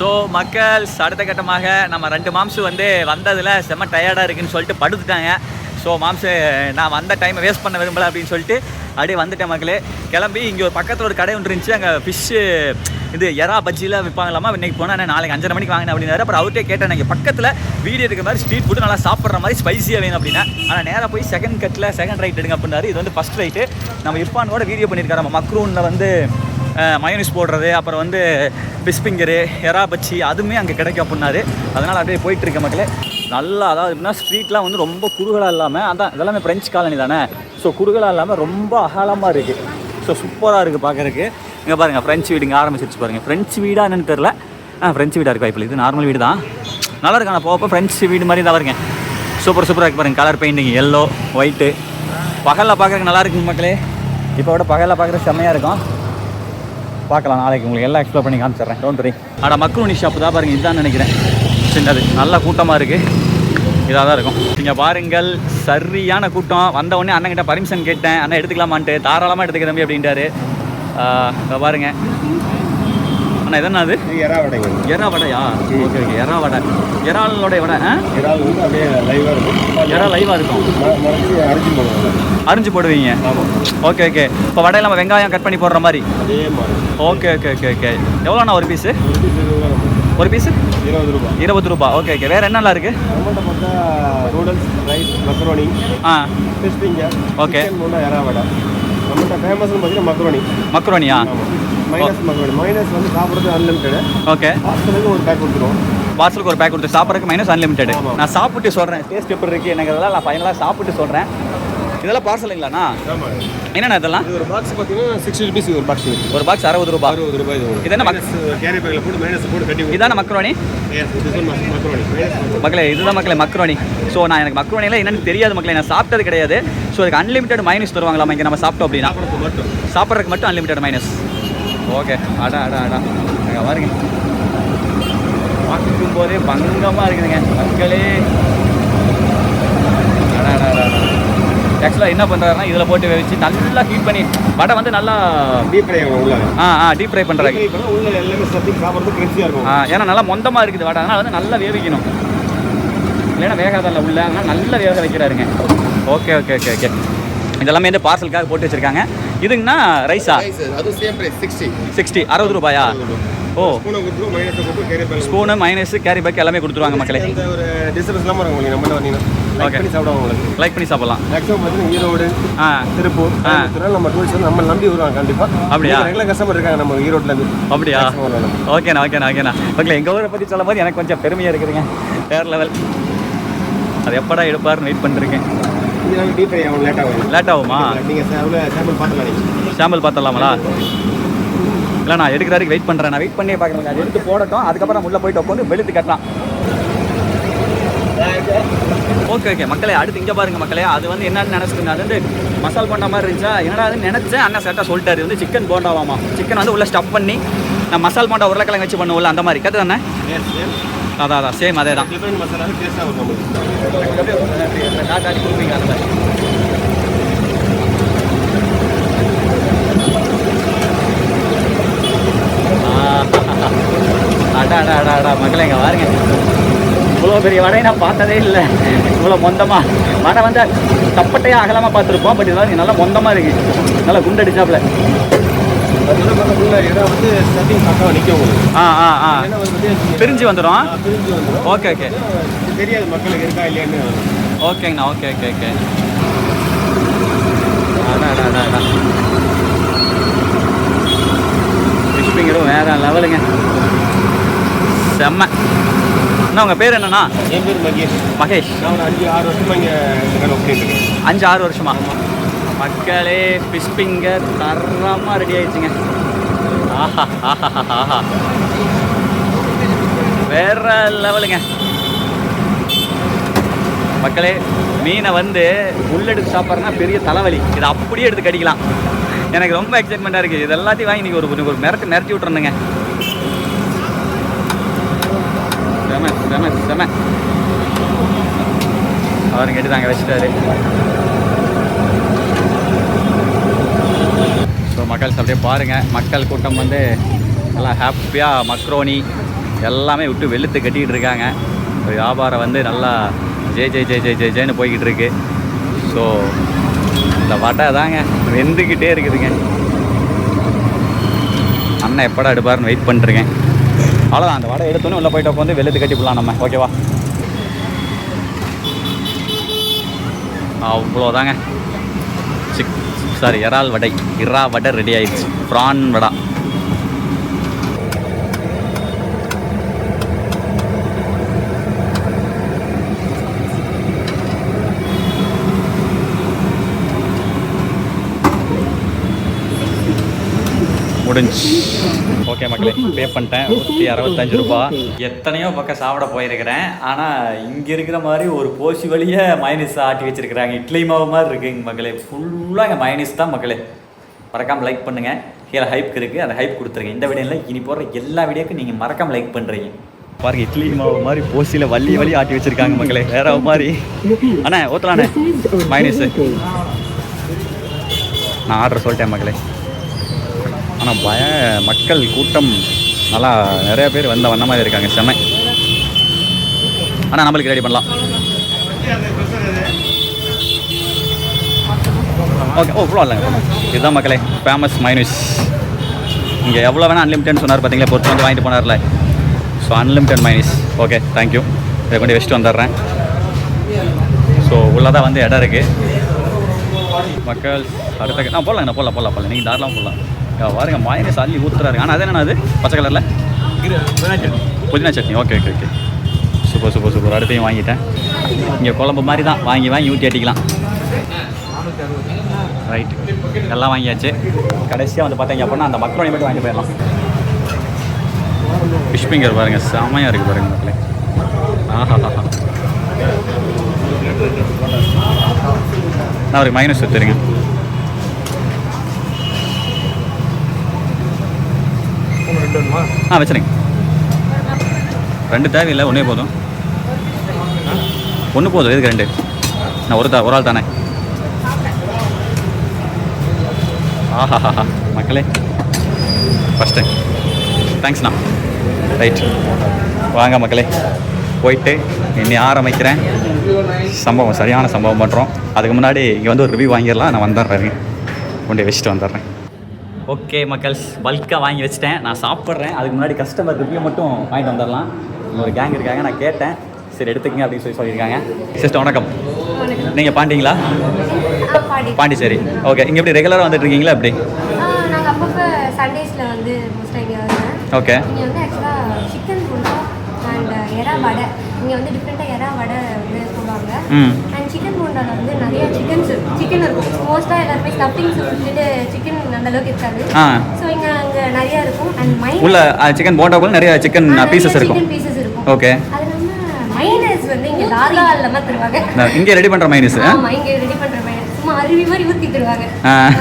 So மக்கள் அடுத்த கட்டமாக நம்ம ரெண்டு மாம்சு வந்து வந்ததில் செம்ம டயர்டாக இருக்குன்னு சொல்லிட்டு படுத்துட்டாங்க. ஸோ மாம்சு நான் வந்த டைமை வேஸ்ட் பண்ண விரும்பல அப்படின்னு சொல்லிட்டு அப்படியே வந்துட்டேன் மக்களே. கிளம்பி இங்கே ஒரு பக்கத்தில் ஒரு கடை ஒன்று இருந்துச்சு. அங்கே ஃபிஷ்ஷு இது எறா பஜ்ஜிலாம் விற்பாங்களாமா இன்றைக்கி போனால் நாளைக்கு அஞ்சரை மணிக்கு வாங்கினேன் அப்படின்னாரு அப்புறம் அவர்கிட்ட கேட்டேன் நீங்கள் பக்கத்தில் வீடியோ எடுக்கிற மாதிரி ஸ்ட்ரீட் ஃபுட்டு நல்லா சாப்பிட்ற மாதிரி ஸ்பைசியாக வேணும் அப்படின்னா. ஆனால் நேராக போய் செகண்ட் கட்டில் செகண்ட் ரைட் எடுங்க அப்படின்னாரு. இது வந்து ஃபஸ்ட் ரைட்டு நம்ம இர்ஃபானோட வீடியோ பண்ணியிருக்காரு. நம்ம மக்ரூனில் வந்து மயோனிஸ் போடுறது அப்புறம் வந்து பிஸ்பிங்கரு எறா பச்சி அதுவுமே அங்கே கிடைக்கும் அப்படின்னாரு. அதனால் அப்படியே போயிட்டு இருக்க மக்களே. நல்லா அதாவது எப்படின்னா ஸ்ட்ரீட்லாம் வந்து ரொம்ப குறுகலாக இல்லாமல் அதான் இதெல்லாமே ஃப்ரெஞ்ச் காலனி தானே? ஸோ குறுகலாக இல்லாமல் ரொம்ப அகலமாக இருக்குது ஸோ சூப்பராக இருக்குது பார்க்குறதுக்கு இங்கே பாருங்கள் ஃப்ரெஞ்சு வீடு இங்கே ஆரம்பிச்சிருச்சு பாருங்கள் ஃப்ரெஞ்ச் வீடாக என்னென்னு தெரில ஆ ஃப்ரெஞ்சு வீடாக இருக்கா வாய்ப்பில் இது நார்மல் வீடு தான். நல்லா இருக்கு ஆனால் போகப்போ ஃப்ரெஞ்சு வீடு மாதிரி தான் வருங்க சூப்பர் சூப்பராக இருக்கு பாருங்கள் கலர் பெயிண்டிங் எல்லோ ஒயிட்டு பகலில் பார்க்குறதுக்கு நல்லா இருக்குங்க மக்களே. இப்போ விட பகலில் பார்க்குறது செம்மையாக இருக்கும். பார்க்கலாம். நாளைக்கு உங்களுக்கு எல்லாம் எக்ஸ்ப்ளோர் பண்ணி காமிச்சிடுறேன். டோன்ட் வரி ஆனால் மக்ரூனி ஷாப் தான் பாருங்கள் இதுதான் நினைக்கிறேன். சின்னது நல்ல கூட்டமாக இருக்குது இதாக தான் இருக்கும். நீங்கள் பாருங்கள் சரியான கூட்டம். வந்த உடனே அண்ணன்கிட்ட பர்மிஷன் கேட்டேன். அண்ணன் எடுத்துக்கலாமான்ட்டு தாராளமாக எடுத்துக்கிறேன் தம்பி அப்படின்ட்டாரு. பாருங்கள் அண்ணா இதென்ன அது எறா வடைங்க எறா வடையா? ஓகே ஓகே எறா வடை. இறாலோடைய வடை ஆ? இறால் வந்து அப்படியே லைவாக இருக்கும். எறா லைவாக இருக்கும். ம- மறைச்சு அரைச்சி போடுவாங்க. அரிஞ்சு போடுவீங்க? Okay okay. இப்போ வடையில் நம்ம வெங்காயம் கட் பண்ணி போடுற மாதிரி? அதே மாதிரி. Okay okay okay okay. எவ்வளோண்ணா ஒரு பீஸு ஒரு பீஸ் இருபது ரூபா இருபது ரூபா. Okay okay. வேறு என்னலாம் இருக்குது நம்மகிட்ட பார்த்தா நூடுல்ஸ் ரைஸ் மக்ரோனி ஆ. Fish finger. மூணு எறா வடை. நம்மகிட்ட ஃபேமஸ்னு பார்த்தீங்கன்னா மக்ரோனி மக்ரோனியா மைனஸ் மக்ரோனி மைனஸ் வந்து சாப்பிட்றது அன்லிமிட்டடு ஓகே ஹாஸ்டலுக்கு ஒரு பேக் கொடுத்துருவோம். வாசலுக்கு ஒரு பேக் கொடுத்து சாப்பிட்றதுக்கு மைனஸ் அன்லிமிட்டெட். நான் சாப்பிட்டு சொல்கிறேன் டேஸ்ட் எப்படி இருக்குது எனக்கு அதெல்லாம் நான் ஃபைனலாக சாப்பிட்டு சொல்கிறேன் இதெல்லாம் பார்சலுங்களாண்ணா என்னண்ணா இதெல்லாம்? இது ஒரு பாக்ஸ் பார்த்தீங்கன்னா சிக்ஸ்டி ருபீஸ் ஒரு பாக்ஸ் ஒரு பாக்ஸ் அறுபது ரூபா. அறுபது ரூபாய் இது என்ன மக்- கேரி பேக்கில் போட்டு மைனஸ் போட்டு கட்டி இதான மக்ரோனி மக்களே இதுதான் மக்களே மக்ரோனி ஸோ நான் எனக்கு மக்ரோனியில் என்னன்னு தெரியாது மக்களே. நான் சாப்பிட்டது கிடையாது. ஸோ அதுக்கு அன்லிமிட்டட் மைனஸ் தருவாங்களாமா இங்கே நம்ம சாப்பிட்டோம் அப்படின்னா. சாப்பிட்றதுக்கு மட்டும். அன்லிமிட்டட் மைனஸ் ஓகே அடா அடா அடா. அங்கே பாருங்க. பார்க்கும் போதே பங்கமாக இருக்குதுங்க. மக்களே. அடா அடா அடா ஆக்சுவலாக என்ன பண்ணுறாருன்னா இதில் போட்டு வச்சு நல்லா ஹீட் பண்ணி வடை வந்து நல்லா டீப் ஃப்ரை ஆ ஆ டீப் ஃப்ரை பண்ணுறாங்க உள்ள எல்லாமே சத்தி சாப்பிட்றது கிரிப்ஸியாக இருக்கும். ஆ ஏன்னா நல்லா மொந்தமாக இருக்குது வடை. அதனால் வந்து நல்லா வேவிக்கணும். இல்லைன்னா வேகாதல்ல உள்ள. அதனால் நல்லா வேக வைக்கிறாருங்க. Okay okay okay okay. இதெல்லாமே வந்து பார்சலுக்காக போட்டு வச்சுருக்காங்க. இதுங்கண்ணா ரைஸா? அது சேம் பிரைஸ் சிக்ஸ்டி சிக்ஸ்டி அறுபது ரூபாயா? ஓ. ஸ்பூனை மைனஸை கேரி பேக் எல்லாமே கொடுத்துருவாங்க மக்களே. இந்த ஒரு டிஸ்டர்பன்ஸ் இல்லாமல் இருக்கும் உங்களுக்கு நம்ம வந்தீங்கன்னா லைக். பண்ணி சாப்பிடுவாங்க உங்களுக்கு. லைக் பண்ணி சாப்பிடலாம். மேக்ஸிமம் பார்த்தீங்கன்னா ஈரோடு ஆ. திருப்பூர் நம்ம டூரிஸ்ட் நம்ம நம்பி வருவாங்க கண்டிப்பாக அப்படியா? ரெகுலர் கஸ்டமர் இருக்காங்க நம்ம ஈரோட்லேருந்து. அப்படியா? ஓகேண்ணா ஓகேண்ணா ஓகேண்ணா. ஓகே எங்கள் ஊரை பற்றி சொல்லும் போது எனக்கு கொஞ்சம் பெருமையாக இருக்குதுங்க. வேறு லெவல் அது எப்படா எடுப்பாருன்னு வெயிட் பண்ணிருக்கேன் லேட் ஆகும் லேட் ஆகுமா. நீங்கள் சாம்பிள் பார்த்துக்கலாம் சாம்பிள் பார்த்துடலாங்களா இல்லை நான் எடுக்கிற வரைக்கும் வெயிட் பண்ணுறேன் நான் வெயிட் பண்ணியே பார்க்குறேன் அது எடுத்து போடட்டும். அதுக்கப்புறம் உள்ளே போயிட்டு உட்காந்து வெளுத்து கட்டலாம். ஓகே ஓகே மக்களே அடுத்து இங்கே பாருங்க மக்களே. அது வந்து என்னன்னு நினச்சிட்டு அது வந்து மசால் போண்டா மாதிரி இருந்துச்சா? என்னடா அது நினச்சேன். அண்ணன் செட்டாக சொல்லிட்டாரு. வந்து சிக்கன் போண்டாவாமா? சிக்கன் வந்து உள்ளே ஸ்டஃப் பண்ணி நான் மசால் போண்டா உருளைக்கிழங்கு வச்சு பண்ணுவோம்ல அந்த மாதிரி. கற்று தானே அதான் அதான் சேம் அதே தான் டிஃப்ரெண்ட் மசாலா டேஸ்ட்டாக இருக்கும் உங்களுக்கு. காட்டாடி கொடுப்பீங்க அந்த மாதிரி அடா அடா அடா அடா மக்களே இங்கே பாருங்க இவ்வளோ பெரிய வடையை நான் பார்த்ததே இல்லை. இவ்வளோ மொந்தமாக வடை வந்து தப்பட்டையாக அகலமாக பார்த்துருப்போம் பட் இதெல்லாம் நல்லா மொந்தமாக இருக்கு. நல்லா குண்டடிச்சாப்புல. இடம் வந்து ஸ்டார்டிங் பக்கம் நிற்கும் ஆ ஆ ஆ. பிரிஞ்சு வந்துடும்? பிரிஞ்சு வந்துடும். Okay okay. தெரியாது மக்களுக்கு இருக்கா இல்லையான்னு. ஓகேங்கண்ணா ஓகே ஓகே ஓகே. ஃபிஷ்பிங்கரும் வேற லெவலுங்க. செம்ம. அண்ணா உங்கள் பேர் என்னண்ணா? என் பேர் மகேஷ். மகேஷ். நான் ஒரு அஞ்சு ஆறு வருஷமா இங்கே அஞ்சு ஆறு வருஷமா? மக்களே ஃபிஷ்பிங்கர் தரமாக ரெடி ஆயிடுச்சுங்க. ஆஹா ஆஹா ஆஹா வேற லெவலுங்க மக்களே மீனை வந்து உள்ளெடுத்து சாப்பிட்றதுனா பெரிய தலைவலி. இதை அப்படியே எடுத்து கடிக்கலாம். எனக்கு ரொம்ப எக்ஸைட்மெண்ட்டாக இருக்குது இது எல்லாத்தையும் வாங்கி இன்னைக்கு ஒரு ஒரு மிரட்டு மிரட்டி விட்றணுங்க செம செம செம. அவர் கேட்டு வச்சுட்டாரு. ஸோ மக்கள்ஸ் அப்படியே பாருங்கள் மக்கள் கூட்டம் வந்து நல்லா ஹாப்பியாக மக்ரோனி எல்லாமே விட்டு வெளுத்து கட்டிக்கிட்டு இருக்காங்க. வியாபாரம் வந்து நல்லா ஜே ஜே ஜே ஜே ஜே ஜேன்னு போய்கிட்டு இருக்கு. ஸோ இந்த வடை தாங்க வெந்துக்கிட்டே இருக்குதுங்க. அண்ணன் எப்படா எடுப்பாருன்னு வெயிட் பண்ணிருக்கேன் அவ்வளோதான் அந்த வடை எடுத்தோன்னே உள்ளே போயிட்டு உட்காந்து வெளுத்து கட்டிப்படலாம் நம்ம. ஓகேவா அவ்வளோதாங்க சாரி இறால் வடை. இறா வடை ரெடி ஆயிடுச்சு. ப்ரான் வடா. முடிஞ்சு. ஓகே மக்களே பே பண்ணிட்டேன். நூற்றி அறுபத்தஞ்சு ரூபா எத்தனையோ பக்கம் சாப்பிட போயிருக்கிறேன். ஆனால் இங்கே இருக்கிற மாதிரி ஒரு போசி வழியே மைனஸ் ஆட்டி வச்சிருக்கிறாங்க. இட்லி மாவு மாதிரி இருக்குங்க மக்களே. ஃபுல்லாக இங்கே மைனஸ் தான் மக்களே. மறக்காமல் லைக் பண்ணுங்கள் கீழே ஹைப் இருக்குது அந்த ஹைப் கொடுத்துருங்க. இந்த வீடியோவில் இனி போடுற எல்லா வீடியோக்கும் நீங்கள் மறக்காமல் லைக் பண்ணுறீங்க பாருங்க இட்லி மாவு மாதிரி போசியில் வள்ளி வழி ஆட்டி வச்சிருக்காங்க மக்களே. வேற மாதிரி. அண்ணா ஊற்றலாண்ணே மைனஸு நான் ஆர்டர் சொல்லிட்டேன் மக்களே. ஆனால் பய மக்கள் கூட்டம் நல்லா நிறைய பேர் வந்த வந்த மாதிரி இருக்காங்க செம்மை ஆனால் நம்மளுக்கு ரெடி பண்ணலாம். ஓகே ஓ இவ்வளோ இல்லைங்க இதுதான் மக்களே ஃபேமஸ் மைனஸ் இங்கே எவ்வளோ வேணால் அன்லிமிட்டட்னு சொன்னார் பார்த்தீங்களா பொறுத்து வந்து வாங்கிட்டு போனார்ல. So unlimited minus okay thank you இதை கொண்டு வச்சுட்டு வந்துடுறேன். ஸோ உள்ளதான் வந்து இடம் இருக்குது மக்கள் அடுத்த ஆ போடலாம் போடலாம் போடலாம் போடலாம். நீங்கள் தாராளமாக போடலாம். பாருங்க மாயனஸ் அள்ளி ஊத்துறாரு. ஆனால் அது என்னென்ன அது? பச்சை கலரில் புதினா chutney. Okay okay okay. Super super super. அடுத்தையும் வாங்கிட்டேன். இங்கே குழம்பு மாதிரி தான். வாங்கி வாங்கி ஊற்றி அடிக்கலாம். ரைட் எல்லாம் வாங்கியாச்சு. கடைசியாக வந்து பார்த்தீங்க அப்படின்னா அந்த மக்களோட மட்டும் வாங்கிட்டு போயிடலாம். ஃபிஷ் ஃபிங்கர் பாருங்கள் செமையாக இருக்குது பாருங்க மக்களே. ஆஹா நான் ஒரு மைனஸ் வச்சுருங்க ரெண்டு ஆ வச்சுருங்க. ரெண்டு தேவையில்லை ஒன்றே போதும். ஒன்று போதும் எதுக்கு ரெண்டு. நான் ஒரு தா ஒரு ஆள் தானே. ஆஹாஹாஹா மக்களே. ஃபஸ்ட் டைம் தேங்க்ஸ்ண்ணா ரைட் வாங்க மக்களே. போயிட்டு இன்னி ஆரம்பிக்கிறேன். சம்பவம் சரியான சம்பவம் பண்ணுறோம் அதுக்கு முன்னாடி இங்கே வந்து ஒரு ரிவ்யூ வாங்கிடலாம். நான் வந்துடுறேன். கொண்டு வச்சுட்டு வந்துடுறேன். ஓகே மக்கள்ஸ் பல்காக வாங்கி வச்சிட்டேன். நான் சாப்பிட்றேன். அதுக்கு முன்னாடி கஸ்டமர் ரிவ்யூ மட்டும் வாங்கிட்டு வந்துடலாம். ஒரு கேங் இருக்காங்க. நான் கேட்டேன். சரி எடுத்துக்கங்க அப்படின்னு சொல்லி சொல்லியிருக்காங்க. சிஸ்டர் வணக்கம். நீங்கள் பாண்டிங்களா? பாண்டிச்சேரி ஓகே இங்கே எப்படி ரெகுலராக வந்துட்டு இருக்கீங்களா? எப்படி? ஓகே இங்கே வந்து ஆக்சுவலாக சிக்கன் குண்டா அண்ட் எறா வடை. இங்கே வந்து டிஃப்ரெண்ட்டாக எறா வடை வந்து போடுவாங்க. சிக்கன் குண்டாவில் வந்து நிறைய சிக்கன்ஸ் சிக்கன் இருக்கும். மோஸ்ட்டாக எல்லாருமே ஸ்டஃபிங்ஸ் விட்டுட்டு சிக்கன் அந்த அளவுக்கு இருக்காது. ஆ. ஸோ இங்கே அங்கே நிறைய இருக்கும். அண்ட் மைனஸ் உள்ள சிக்கன் போண்டாக்குள்ள நிறைய சிக்கன் பீசஸ் இருக்கும். சிக்கன் பீசஸ் இருக்கும். ஓகே அது இல்லாமல் மைனஸ் வந்து இங்கே லாலா இல்லாமல் தருவாங்க இங்கே ரெடி பண்ணுற மைனஸ் ஆமா இங்க ரெடி பண்ற மாதிரி சும்மா அருவி மாதிரி ஊத்தி தருவாங்க.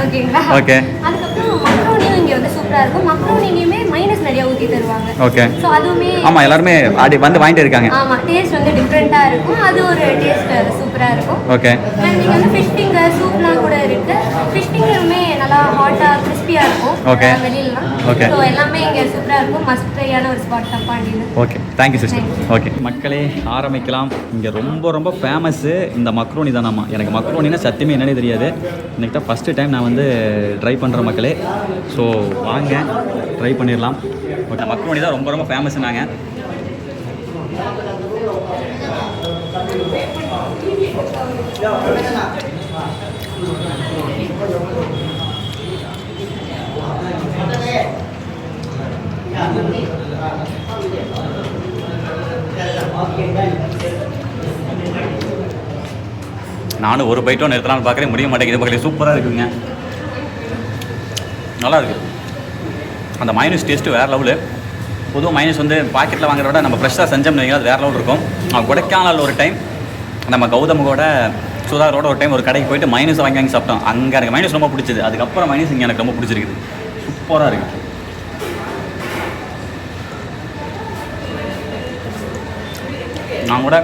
ஓகேங்களா ஓகே. அதுக்கப்புறம் மக்ரோனியும் இங்க வந்து சூப்பரா இருக்கும். மக்ரோனியுமே மைனஸ் நிறைய ஊத்தி தருவாங்க. ஓகே சோ அதுவுமே ஆமாம் எல்லாருமே ஆடி வந்து வாங்கிட்டு இருக்காங்க. ஆமா டேஸ்ட் வந்து டிஃப்ரெண்டா இருக்கும். அது ஒரு டேஸ்ட் சூப்பரா இருக்கும். ஓகே இங்க வந்து ஃபிஷ் ஃபிங்கர் சூப்லாம் கூட இருக்கு. ஃபிஷ் ஃபிங்கருமே நல்லா ஹாட்டா கிறிஸ்பியா இருக்கும். அஹ் வெளியிலலாம். Okay. ஸோ எல்லாமே இங்க சூப்பரா இருக்கும். மஸ்ட் ட்ரையான ஒரு ஸ்பாட் தான் பாண்டியில் okay thank you sister. Okay மக்களே ஆரம்பிக்கலாம். இங்கே ரொம்ப ரொம்ப ஃபேமஸ்ஸு இந்த மக்ரோனி தானாம்மா எனக்கு மக்ரோனினா சத்தியமே என்னன்னே தெரியாது. இன்றைக்கி தான் ஃபஸ்ட்டு டைம் நான் வந்து ட்ரை பண்ணுற மக்களே. ஸோ வாங்க ட்ரை பண்ணிடலாம். ஓகே மக்ரோனி தான் ரொம்ப ரொம்ப ஃபேமஸ்னாங்க நானும் ஒரு பைட்டும் நிறுத்தலாம்னு பார்க்குறேன் முடிய மாட்டேங்குது. பக்கத்தில் சூப்பராக இருக்குங்க. நல்லா இருக்குது அந்த மைனஸ் டேஸ்ட்டு வேறு லெவலு பொதுவாக மைனஸ் வந்து பாக்கெட்டில் வாங்குறத விட நம்ம ஃப்ரெஷ்ஷாக செஞ்சோம்னு வைங்களேன், அது வேறு லெவல் இருக்கும். கொடைக்கானல் ஒரு டைம் நம்ம கௌதமோட சுதாரோட ஒரு டைம் ஒரு கடைக்கு போயிட்டு மைனஸ் வாங்கி வாங்கி சாப்பிட்டோம். அங்கே எனக்கு மைனஸ் ரொம்ப பிடிச்சது. அதுக்கப்புறம் மைனஸ் இங்கே எனக்கு ரொம்ப பிடிச்சிருக்குது. சூப்பராக இருக்குது நான் கூட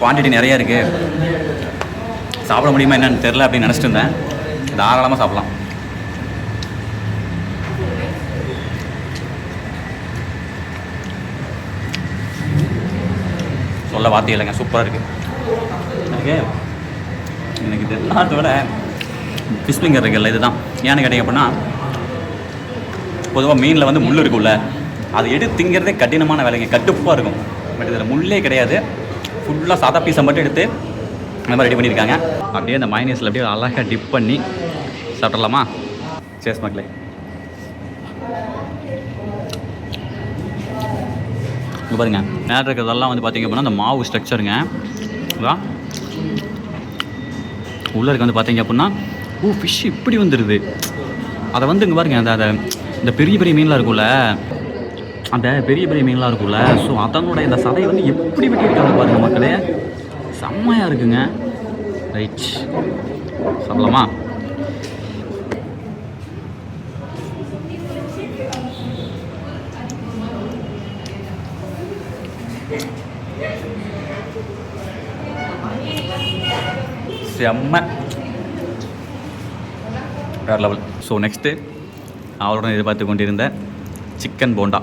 குவான்டிட்டி நிறைய இருக்குது சாப்பிட முடியுமா என்னென்னு தெரில அப்படின்னு நினச்சிட்டு இருந்தேன். தாராளமாக சாப்பிட்லாம். சொல்ல வார்த்தை இல்லைங்க. சூப்பராக இருக்குது எனக்கு எனக்கு இது எல்லாத்தோட ஃபிஷ் ஃபிங்கர் இருக்குல்ல இதுதான். ஏன்னு கேட்டிங்க அப்படின்னா பொதுவாக மீனில் வந்து முள் இருக்கும்ல அதை எடுத்து திங்கிறதே கடினமான வேலைங்க. கட்டுப்பாக இருக்கும். பட் இதில் முள்ளே கிடையாது. ஃபுல்லாக சாதா பீஸை மட்டும் எடுத்து அந்த மாதிரி ரெடி பண்ணியிருக்காங்க. அப்படியே அந்த மைனஸில் அப்படியே அழகாக டிப் பண்ணி சாப்பிட்றலாமா சேஸ் மக்களே. இங்கே பாருங்க. மேலே இருக்கிறதெல்லாம் வந்து பார்த்திங்க அப்படின்னா அந்த மாவு ஸ்ட்ரக்சருங்க உள்ளே இருக்க வந்து பார்த்தீங்க அப்படின்னா ஓ ஃபிஷ் இப்படி வந்துடுது அதை வந்து இங்கே பாருங்கள் அந்த அதை இந்த பெரிய பெரிய மீன்லாம் இருக்கும்ல. அந்த பெரிய பெரிய மீன்லாம் இருக்கும்ல. ஸோ அதனுடைய இந்த சதையை வந்து எப்படி வெட்டியிருக்காங்க பாருங்கள் மக்களே. செம்மையாக இருக்குங்க. ரைட் சாப்பிடலாமா? செம்ம. வேறு லெவல் ஸோ நெக்ஸ்ட்டு அவளுடன் எதிர்பார்த்து கொண்டிருந்த சிக்கன் போண்டா.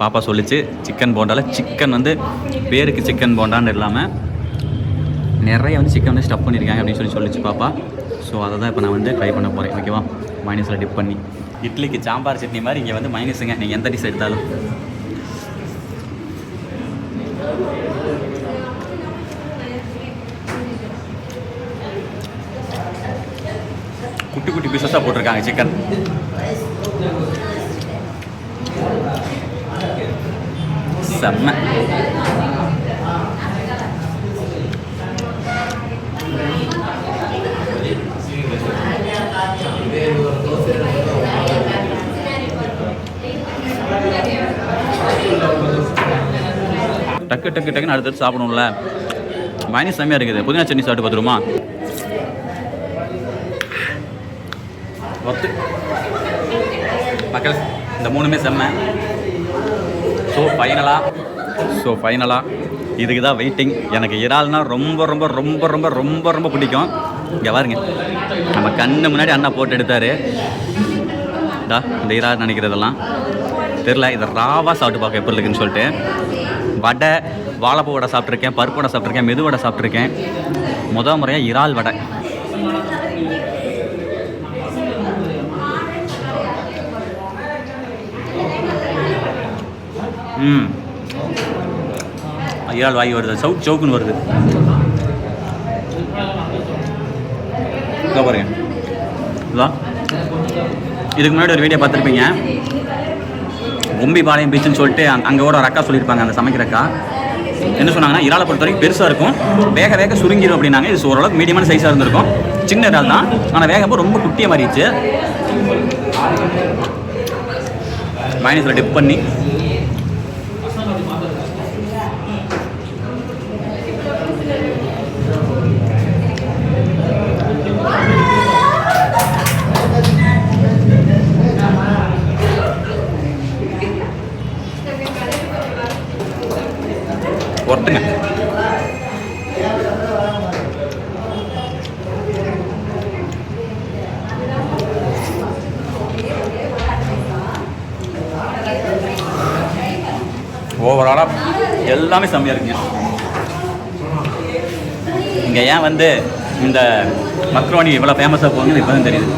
பாப்பா சொல்லிச்சு சிக்கன் போண்டாவில் சிக்கன் வந்து பேருக்கு சிக்கன் போண்டான்னு இல்லாமல் நிறைய வந்து சிக்கன் வந்து ஸ்டப் பண்ணியிருக்காங்க அப்படின்னு சொல்லி சொல்லிச்சு பாப்பா. ஸோ அதை தான் இப்போ நான் வந்து ட்ரை பண்ண போகிறேன் ஓகேவா மைனஸில் டிப் பண்ணி. இட்லிக்கு சாம்பார் சட்னி மாதிரி இங்கே வந்து மைனஸுங்க நீங்கள் எந்த டிஷ் எடுத்தாலும். குட்டி குட்டி பீசஸாக போட்டிருக்காங்க சிக்கன் செம்ம. டக்கு டக்கு டக்குன்னு அடுத்தடுத்து சாப்பிடணும்ல மைனஸ் செம்மையாக இருக்குது. புதினா சட்னி சாப்பிட்டு பார்த்துருமா ஒத்து மக்கள் இந்த மூணுமே செம்ம. ஸோ ஃபைனலாக ஸோ ஃபைனலாக இதுக்கு தான் வெயிட்டிங் எனக்கு இறால்னா ரொம்ப ரொம்ப ரொம்ப ரொம்ப ரொம்ப ரொம்ப பிடிக்கும். இங்கே பாருங்க. நம்ம கண்ணு முன்னாடி அண்ணா போட்டு எடுத்தார். டா இந்த இறால் நினைக்கிறதெல்லாம். தெரில இதை ராவாக சாப்பிட்டு பார்க்க எப்படி இருக்குன்னு சொல்லிட்டு. வடை வாழைப்பூ வடை சாப்பிட்ருக்கேன் பருப்பு வடை சாப்பிட்ருக்கேன் மெது வடை சாப்பிட்ருக்கேன் முத முறையாக இறால் வடை. ம். இறால் வாங்கி வருது. சவுக் சவுக்குன்னு வருது. இதோ பாருங்க. இதுதான் இதுக்கு முன்னாடி ஒரு வீடியோ பார்த்துருப்பீங்க. பொம்பிபாளையம் பீச்சுன்னு சொல்லிட்டு அங்கே கூட ஒரு அக்கா சொல்லியிருப்பாங்க அந்த சமைக்கிற அக்கா. என்ன சொன்னாங்கன்னா இறாலை பொறுத்த வரைக்கும் பெருசாக இருக்கும். வேக வேக சுருங்கிடும் அப்படின்னாங்க. இது ஓரளவுக்கு மீடியமான சைஸாக இருந்திருக்கும். சின்ன இறால் தான். ஆனால் வேகப்போ ரொம்ப குட்டியாக மாறிடுச்சு. மைனஸில் டிப் பண்ணி ஒருத்துங்க ஓவராலாக எல்லாமே செம்மையாக இருக்குங்க. இங்கே ஏன் வந்து இந்த மக்ரோனி இவ்வளோ ஃபேமஸாக போகுதுன்னு இப்போ தான் தெரியுது.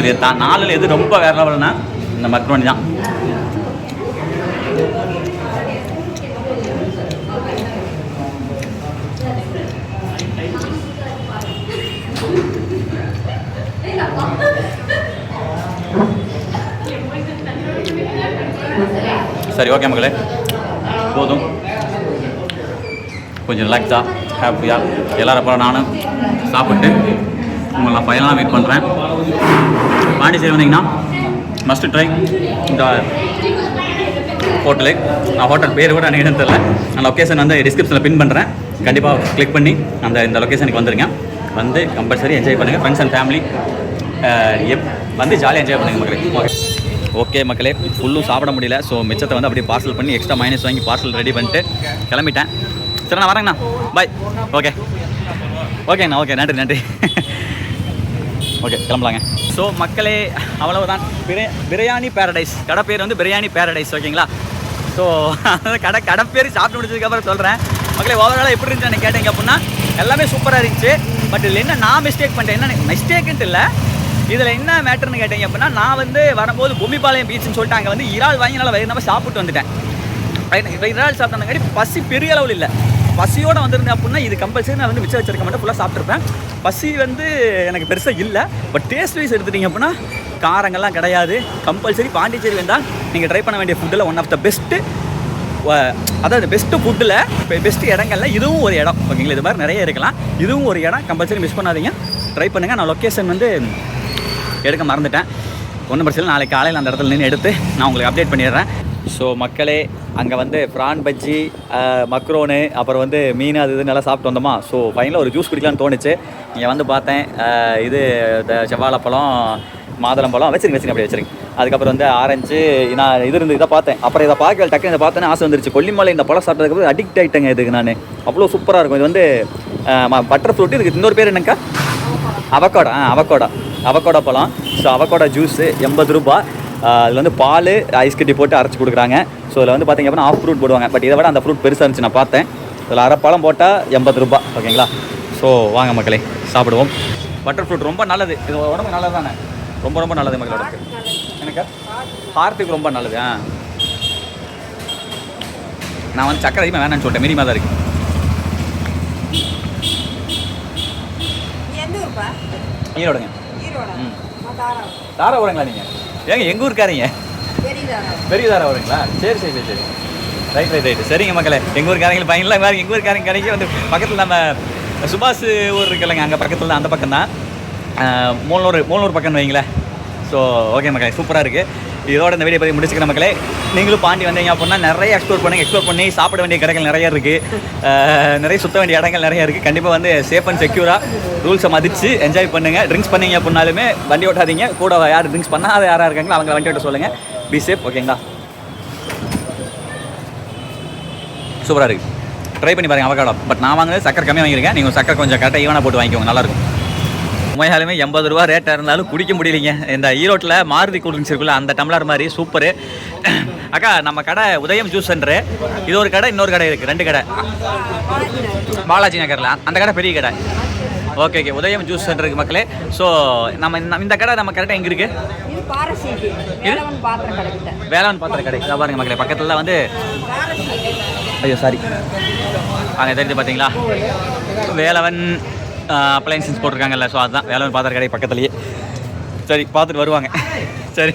இது தான் நாளில் எது ரொம்ப வேற லெவல்னா இந்த மக்ரோனி தான். சரி ஓகே மக்களே. போதும். கொஞ்சம் ரிலாக்ஸாக ஹாப்பியாக எல்லாரும் அப்புறம் நானும் சாப்பிட்டு உங்களை நான் ஃபைனலாக மீட் பண்ணுறேன் பாண்டிச்சேரி வந்தீங்கன்னா மஸ்ட் ட்ரை இந்த ஹோட்டலு நான் ஹோட்டல் பேர் கூட எனக்கு தெரில நான் லொக்கேஷன் வந்து டிஸ்கிரிப்ஷனில் பின் பண்ணுறேன் கண்டிப்பாக கிளிக் பண்ணி அந்த இந்த லொக்கேஷனுக்கு வந்துருங்க வந்து கம்பல்சரி என்ஜாய் பண்ணுங்கள் ஃப்ரெண்ட்ஸ் அண்ட் ஃபேமிலி எப் வந்து ஜாலியாக என்ஜாய் பண்ணுங்கள் மக்களே. ஓகே ஓகே மக்களே ஃபுல்லும் சாப்பிட முடியல. ஸோ மிச்சத்தை வந்து அப்படியே பார்சல் பண்ணி எக்ஸ்ட்ரா மைனஸ் வாங்கி பார்சல் ரெடி பண்ணிட்டு கிளம்பிட்டேன். சரி நான் வரேங்கண்ணா. பாய் ஓகே ஓகேங்கண்ணா ஓகே நன்றி நன்றி. ஓகே கிளம்பலாங்க. ஸோ மக்களே அவ்வளவுதான். பிரி பிரியாணி பேரடைஸ் கடை பேர் வந்து பிரியாணி பேரடைஸ் ஓகேங்களா ஸோ கடை கடை பேர் சாப்பிட்டு முடிச்சதுக்கப்புறம் சொல்கிறேன் மக்களே ஓவராலாக எப்படி இருந்துச்சு நான் கேட்டீங்க அப்படின்னா எல்லாமே சூப்பராக இருந்துச்சு. பட் இதில் என்ன நான் மிஸ்டேக் பண்ணிட்டேன் என்ன மிஸ்டேக்குன்ட்டு இல்லை. இதில் என்ன மேட்டர்னு கேட்டீங்க அப்படின்னா நான் வந்து வரும்போது பொம்மிபாளையம் பீச்சுன்னு சொல்லிட்டு அங்கே வந்து இறால் வாங்கி நல்லா வயிறு நம்ம சாப்பிட்டு வந்துட்டேன். இப்போ இறால் சாப்பிட்டங்காட்டி பசி பெரிய அளவில் இல்லை. பசியோடு வந்திருந்தேன் அப்படின்னா இது கம்பல்சரி நான் வந்து மிச்சம் வச்சிருக்க மாட்டேன் ஃபுல்லாக சாப்பிட்ருப்பேன் பசி வந்து எனக்கு பெருசாக இல்லை. பட் டேஸ்ட் வைஸ் எடுத்துட்டீங்க அப்படின்னா காரங்கள்லாம் கிடையாது. கம்பல்சரி பாண்டிச்சேரி வந்தால் நீங்கள் ட்ரை பண்ண வேண்டிய ஃபுட்டில் ஒன் ஆஃப் த பெஸ்ட்டு அதாவது பெஸ்ட்டு ஃபுட்டில் பெஸ்ட்டு இடங்கள்ல இதுவும் ஒரு இடம். ஓகேங்களா? இது மாதிரி நிறைய இருக்கலாம். இதுவும் ஒரு இடம். கம்பல்சரி மிஸ் பண்ணாதீங்க. ட்ரை பண்ணுங்கள் நான் லொக்கேஷன் வந்து எடுக்க மறந்துட்டேன். ஒன்றும் பிரச்சனை இல்லை. நாளைக்கு காலையில் அந்த இடத்துல நின்று எடுத்து நான் உங்களுக்கு அப்டேட் பண்ணிடுறேன். ஸோ மக்களே அங்கே வந்து ப்ரான் பஜ்ஜி மக்ரோனு அப்புறம் வந்து மீன் அது இது நல்லா சாப்பிட்டு வந்தோமா? ஸோ ஃபைனலாக ஒரு ஜூஸ் குடிக்கலாம்னு தோணுச்சு. இங்கே வந்து பார்த்தேன். இது செவ்வாழைப்பழம் மாதுளம்பழம். வச்சுருங்க வச்சுருங்க அப்படியே வச்சுருங்க. அதுக்கப்புறம் வந்து ஆரஞ்சு நான் இது இருந்து இதை பார்த்தேன். அப்புறம் இதை பார்க்கல டக்குன்னு இதை பார்த்தேன்னு ஆசை வந்துருச்சு. கொல்லிமலை இந்த பழம் சாப்பிட்டதுக்கப்புறம் அடிக்ட் ஆகிட்டேங்க இதுக்கு நான். அவ்வளோ சூப்பராக இருக்கும். இது வந்து பட்டர் ஃப்ரூட்டு இதுக்கு இன்னொரு பேர் என்னக்கா அவக்கோடா ஆ அவக்கோடா அவக்கோடா பழம். ஸோ அவக்கோடா ஜூஸு எண்பது ரூபா. அதில் வந்து பால் ஐஸ் கட்டி போட்டு அரைச்சி கொடுக்குறாங்க. ஸோ இதில் வந்து பார்த்தீங்க அப்படின்னா ஆஃப் ஃப்ரூட் போடுவாங்க. பட் இதை விட அந்த ஃப்ரூட் பெருசாக இருந்துச்சு நான் பார்த்தேன். இதில் அரை பழம் போட்டால் எண்பது ரூபா. ஓகேங்களா? ஸோ வாங்க மக்களே சாப்பிடுவோம். பட்டர் ஃப்ரூட் ரொம்ப நல்லது. இது உடம்பு நல்லது தானே ரொம்ப ரொம்ப நல்லது மக்களோட. எனக்கு? ஹார்ட்டுக்கு ரொம்ப நல்லது ஆ. நான் வந்து சக்கரை அதிகமாக வேணாம்னு சொல்லிட்டேன் மினிமா தான் ஊருப்பா? ஈரோடுங்க. ஈரோடா? ம். தாரா தாராபுரங்களா நீங்கள் ஏங்க எங்கள் ஊருக்காரங்க? பெரிய தாரா தாராபுரங்களா? சரி சரி சரி சரி. ரைட் ரைட் ரைட் சரிங்க மக்களே. எங்கள் ஊருக்காரங்க பையன்லாம் மாதிரி எங்கள் ஊருக்காரங்க கடைக்கு வந்து பக்கத்தில் நம்ம சுபாஷ் ஊர் இருக்குல்லங்க அங்கே பக்கத்தில் தான் அந்த பக்கம் தான் மூலூர் மூலூர் பக்கம் வைங்களேன். ஸோ ஓகே மக்களே சூப்பராக இருக்குது இதோட இந்த வீடியோ பற்றி முடிச்சுக்கிற மக்களே. நீங்களும் பாண்டி வந்தீங்க அப்படின்னா நிறைய எக்ஸ்ப்ளோர் பண்ணுங்க எக்ஸ்ப்ளோர் பண்ணி சாப்பிட வேண்டிய கடைகள் நிறைய இருக்குது நிறைய சுத்த வேண்டிய இடங்கள் நிறைய இருக்குது கண்டிப்பாக வந்து சேஃப் அண்ட் செக்யூராக ரூல்ஸை மதித்து என்ஜாய் பண்ணுங்கள் ட்ரிங்க்ஸ் பண்ணீங்க. அப்படின்னாலுமே வண்டி ஓட்டாதீங்க. கூட யார் ட்ரிங்க்ஸ் பண்ணாத யாராக இருக்காங்களோ அவங்க வண்டி ஓட்ட சொல்லுங்கள் பி சேஃப் ஓகேங்களா சூப்பராக இருக்குது ட்ரை பண்ணி பாருங்கள் அவகாடம் பட் நான் வாங்கினது சக்கரை கம்மியாக வாங்கியிருக்கேன். நீங்கள் சக்கரை கொஞ்சம் கரெக்டாக ஈவனாக போட்டு வாங்கிக்கோங்க. நல்லாயிருக்கும் உண்மையாலுமே எண்பது ரூபா ரேட்டாக இருந்தாலும் குடிக்க முடியலைங்க. இந்த ஈரோட்டில் மாருதி கூல்ட்ரிங்ஸ் இருக்குல்ல அந்த டம்ளர் மாதிரி சூப்பரு. அக்கா நம்ம கடை உதயம் ஜூஸ் சென்டரு இது ஒரு கடை இன்னொரு கடை இருக்குது ரெண்டு கடை. பாலாஜி நகரில். அந்த கடை பெரிய கடை. ஓகே ஓகே உதயம் ஜூஸ் சென்டருக்கு மக்களே. ஸோ நம்ம இந்த- கடை நம்ம கரெக்டாக எங்கே இருக்குது வேளாண் பாத்திர கடை பாருங்க மக்களே பக்கத்தில் வந்து ஐயோ சாரி அங்கே தெரிஞ்சு பார்த்தீங்களா வேலவன் அப்ளைன்சஸ் போட்டிருக்காங்கல்ல ஸோ அதுதான் வேலவன் பாத்திர கடை பக்கத்துலேயே. சரி பார்த்துட்டு வருவாங்க. சரி.